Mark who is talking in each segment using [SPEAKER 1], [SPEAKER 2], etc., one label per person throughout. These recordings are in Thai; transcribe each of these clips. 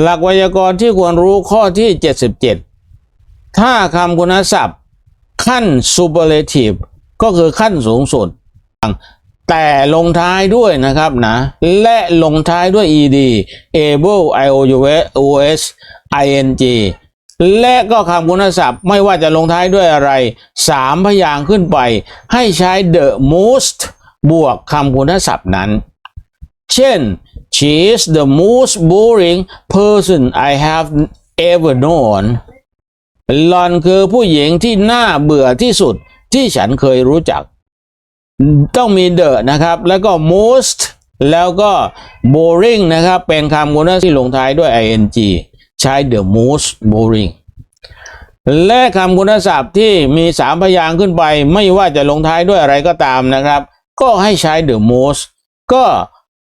[SPEAKER 1] หลักไวยากรณ์ที่ควรรู้ข้อที่ 77 ถ้าคำคุณศัพท์ ขั้น superlative ก็คือขั้นสูงสุด แต่ลงท้ายด้วยนะครับนะ และลงท้ายด้วย ed able ious ing และก็คำคุณศัพท์ไม่ว่าจะลงท้ายด้วยอะไรสามพยางค์ขึ้นไป ให้ใช้ the most บวกคำคุณศัพท์นั้น เช่น she is the most boring person I have ever known หลอนคือผู้หญิงที่น่าเบื่อที่สุดที่ฉันเคยรู้จัก ต้องมี the นะครับ แล้วก็ most แล้วก็ boring นะครับ เป็นคำคุณศัพท์ที่ลงท้ายด้วย ing ใช้ the most boring และคำคุณศัพท์ที่มีสามพยางค์ขึ้นไป ไม่ว่าจะลงท้ายด้วยอะไรก็ตามนะครับ ก็ให้ใช้ the most ก็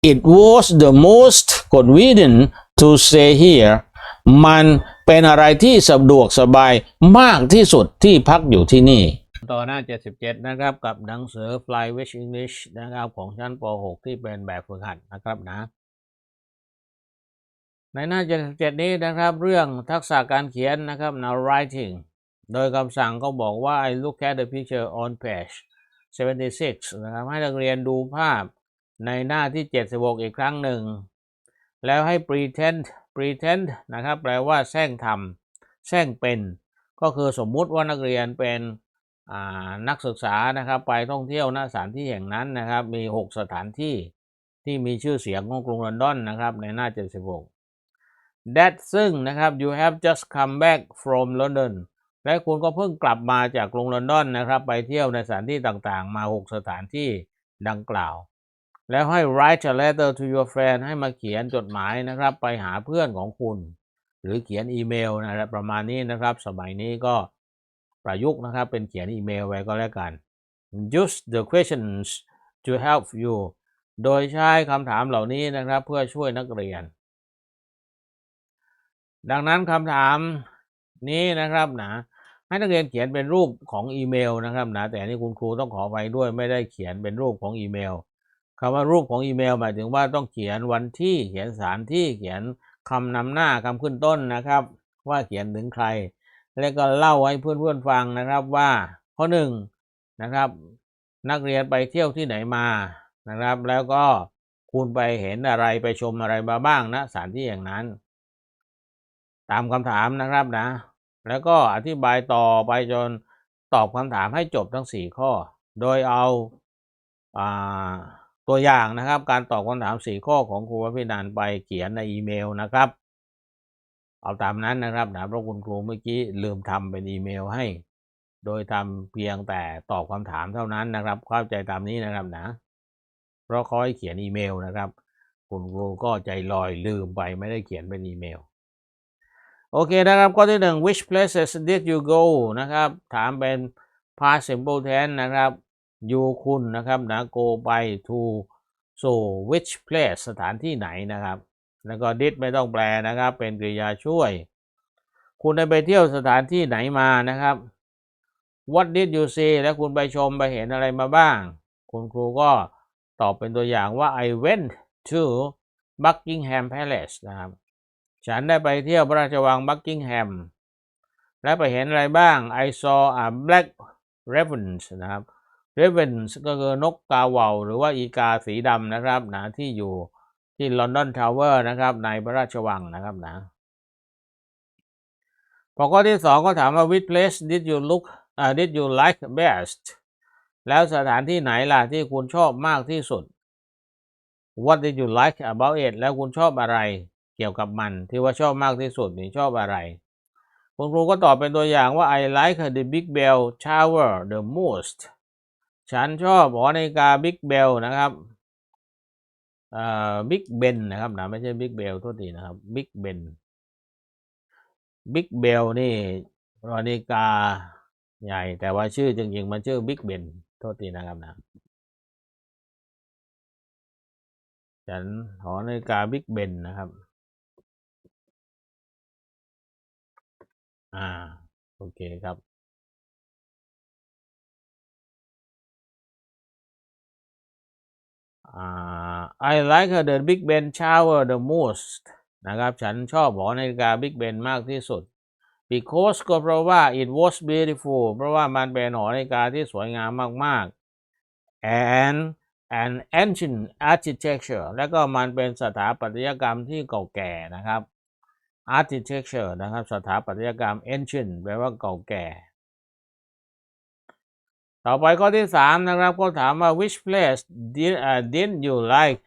[SPEAKER 1] it was the most convenient to stay here มันเป็นอะไรที่สะดวกสบายมากที่สุดที่พักอยู่ที่นี่ ต่อหน้า 77 นะครับ กับหนังสือ Fly Wish English นะครับ ของชั้นป .6 ที่เป็นแบบฝึกหัดนะครับนะ ในหน้า 77 นี้นะครับ เรื่องทักษะการเขียนนะครับ now writing โดยคำสั่งก็บอกว่า I look at the picture on page 76 นะครับ ให้นักเรียนดูภาพ ในหน้าที่ 76 อีกครั้งหนึ่ง แล้วให้ pretend pretend นะครับ แปลว่าแซงทำแซงเป็น ก็คือสมมุติว่านักเรียนเป็นนักศึกษานะครับไปท่องเที่ยวณสถานที่แห่งนั้นนะครับ มี 6 สถานที่ที่มีชื่อเสียงของกรุงลอนดอนนะครับ ในหน้า 76 that ซึ่งนะครับ you have just come back from London และคุณก็เพิ่งกลับมาจากกรุงลอนดอนนะครับ ไปเที่ยวในสถานที่ต่างๆ มา 6 สถานที่ดังกล่าว แล้วให้ write a letter to your friend ให้มาเขียนจดหมายนะครับ ไปหาเพื่อนของคุณ หรือเขียนอีเมลนะครับประมาณนี้นะครับ สมัยนี้ก็ประยุกต์นะครับ เป็นเขียนอีเมลไว้ก็แล้วกัน use the questions to help you โดยใช้คำถามเหล่านี้นะครับเพื่อช่วยนักเรียน ดังนั้นคำถามนี้นะครับนะให้นักเรียนเขียนเป็นรูปของอีเมลนะครับนะแต่นนี่คุณครูต้องขอไปด้วยไม่ได้เขียนเป็นรูปของอีเมล คำว่ารูปของอีเมลหมายถึงว่าต้องเขียนวันที่เขียนสถานที่เขียนคำนำหน้าคำขึ้นต้นนะครับ ว่าเขียนถึงใคร แล้วก็เล่าให้เพื่อนๆฟังนะครับว่าข้อหนึ่งนะครับ นักเรียนไปเที่ยวที่ไหนมานะครับ แล้วก็คุณไปเห็นอะไรไปชมอะไรมาบ้างนะสถานที่อย่างนั้น ตามคำถามนะครับนะ แล้วก็อธิบายต่อไปจนตอบคำถามให้จบทั้ง 4 ข้อ โดยเอาอา ตัวอย่างนะครับ การตอบคำถาม4ข้อของครูวัพินันไปเขียนในอีเมลนะครับ เอาตามนั้นนะครับนะเพราะคุณครูเมื่อกี้ลืมทำเป็นอีเมลให้ โดยทำเพียงแต่ตอบคำถามเท่านั้นนะครับ เข้าใจตามนี้นะครับนะ เพราะเขาให้เขียนอีเมลนะครับ คุณครูก็ใจลอยลืมไปไม่ได้เขียนเป็นอีเมลโอเคนะครับข้อที่หนึ่ง which places did you go นะครับ ถามเป็น past simple tense นะครับ you คุณนะครับนะ go ไป to so which place สถานที่ไหนนะครับ แล้วก็ did ไม่ต้องแปลนะครับ เป็นกริยาช่วย คุณได้ไปเที่ยวสถานที่ไหนมานะครับ what did you see แล้วคุณไปชมไปเห็นอะไรมาบ้าง คุณครูก็ตอบเป็นตัวอย่างว่า I went to Buckingham Palace นะครับ ฉันได้ไปเที่ยวพระราชวังบักกิงแฮม และไปเห็นอะไรบ้าง I saw a black raven นะครับ raven ก็คือนกกาเหว่าหรือว่าอีกาสีดำนะครับนะที่อยู่ที่ลอนดอนทาวเวอร์นะครับ ในพระราชวังนะครับนะพอข้อที่สองก็ถามว่า which place did you look อ่า did you like best แล้วสถานที่ไหนล่ะที่คุณชอบมากที่สุด what did you like about it แล้วคุณชอบอะไรเกี่ยวกับมันที่ว่าชอบมากที่สุดนี่ชอบอะไร คุณครูก็ตอบเป็นตัวอย่างว่า I like the big bell tower the most ฉันชอบหอนาฬิกา big bell นะครับเอ่อ big ben นนะครับนะไม่ใช่ big bell โทษทีนะครับ big ben big bell นี่นาฬิกาใหญ่ แต่ว่าชื่อจริงๆมันชื่อ big ben โทษทีนะครับนะฉันหอนาฬิกา big ben นะครับอ่าโอเคครับ I like the Big Ben shower the most นะครับ ฉันชอบหอนาฬิกาบิ๊กเบนมากที่สุด because ก็เพราะว่า it was beautiful เพราะว่ามันเป็นหอนาฬิกาที่สวยงามมาก ๆ and an ancient architecture แล้วก็มันเป็นสถาปัตยกรรมที่เก่าแก่นะครับ architecture นะครับ สถาปัตยกรรม ancient แปลว่าเก่าแก่ ต่อไปข้อที่สามนะครับก็ถามว่า which place did uh, did you like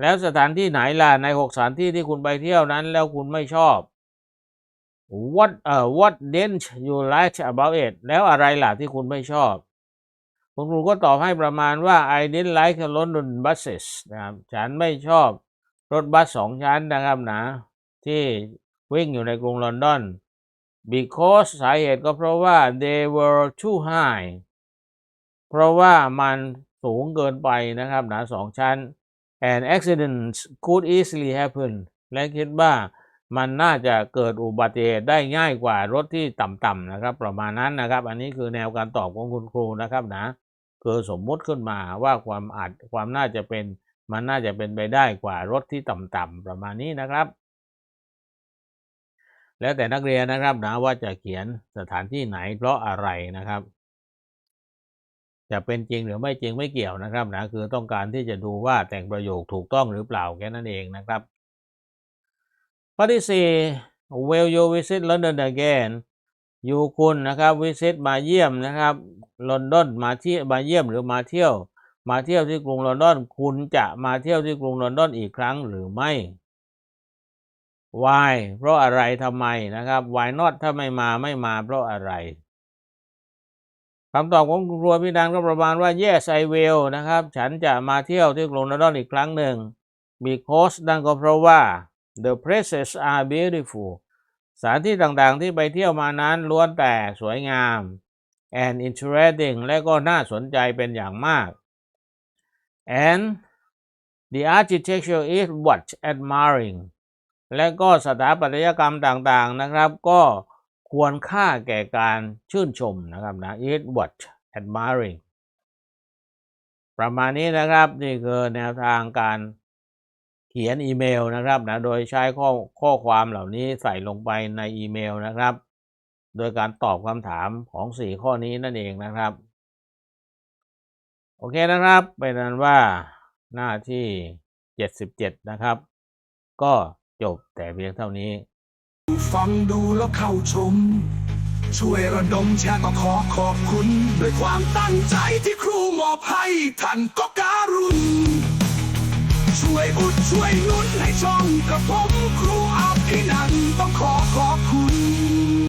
[SPEAKER 1] แล้วสถานที่ไหนล่ะ ในหกสถานที่ที่คุณไปเที่ยวนั้นแล้วคุณไม่ชอบ what เอ่อ what didn't you like about it แล้วอะไรล่ะที่คุณไม่ชอบคุณครูก็ตอบให้ประมาณว่า I didn't like London buses นะครับฉันไม่ชอบรถบัสสองชั้นนะครับนะ ที่วิ่งอยู่ในกรุงลอนดอน because สาเหตุก็เพราะว่า they were too high เพราะว่ามันสูงเกินไปนะครับหนะสองชั้น and accidents could easily happen และคิดว่ามันน่าจะเกิดอุบัติเหตุได้ง่ายกว่ารถที่ต่ำๆนะครับ ประมาณนั้นนะครับ อันนี้คือแนวการตอบของคุณครูนะครับนะคือสมมุติขึ้นมาว่าความอาจความน่าจะเป็นมันน่าจะเป็นไปได้กว่ารถที่ต่ำๆประมาณนี้นะครับ แล้วแต่นักเรียนนะครับนะว่าจะเขียนสถานที่ไหนเพราะอะไรนะครับ จะเป็นจริงหรือไม่จริงไม่เกี่ยวนะครับนะคือต้องการที่จะดูว่าแต่งประโยคถูกต้องหรือเปล่าแค่นั้นเองนะครับข้อที่สี่ will you visit London again ยูคุณนะครับ visit มาเยี่ยมนะครับลอนดอนมาที่มาเยี่ยมหรือมาเที่ยว มาเที่ยวที่กรุงลอนดอน คุณจะมาเที่ยวที่กรุงลอนดอนอีกครั้งหรือไม่ why เพราะอะไรทำไมนะครับ why not ถ้าไม่มาไม่มาเพราะอะไร คำตอบของคุณครัวพี่ดังก็ประมาณว่า yes I will นะครับ ฉันจะมาเที่ยวที่กรุงลอนดอนอีกครั้งหนึ่ง because ดังก็เพราะว่า the places are beautiful สถานที่ต่างๆที่ไปเที่ยวมานั้นล้วนแต่สวยงาม and interesting และก็น่าสนใจเป็นอย่างมาก and the architecture is what admiring และก็สถาปัตยกรรมต่างๆนะครับ ก็ ควรค่าแก่การชื่นชมนะครับนะ is what admiring ประมาณนี้นะครับนี่คือแนวทางการเขียนอีเมลนะครับนะโดยใช้ข้อข้อความเหล่านี้ใส่ลงไปในอีเมลนะครับ โดยการตอบคำถามของ 4 ข้อนี้นั่นเองนะครับ โอเคนะครับเป็นนั้นว่าหน้าที่ 77 นะครับ ก็จบแต่เพียงเท่านี้
[SPEAKER 2] ฟังดูแล้วเข้าชม ช่วยระดมแชร์ก็ขอขอบคุณ ด้วยความตั้งใจที่ครูมอบให้ท่านก็การุณ ช่วยอุดช่วยนุนให้ช่องกับผมครูอัพที่นันต้องขอขอบคุณ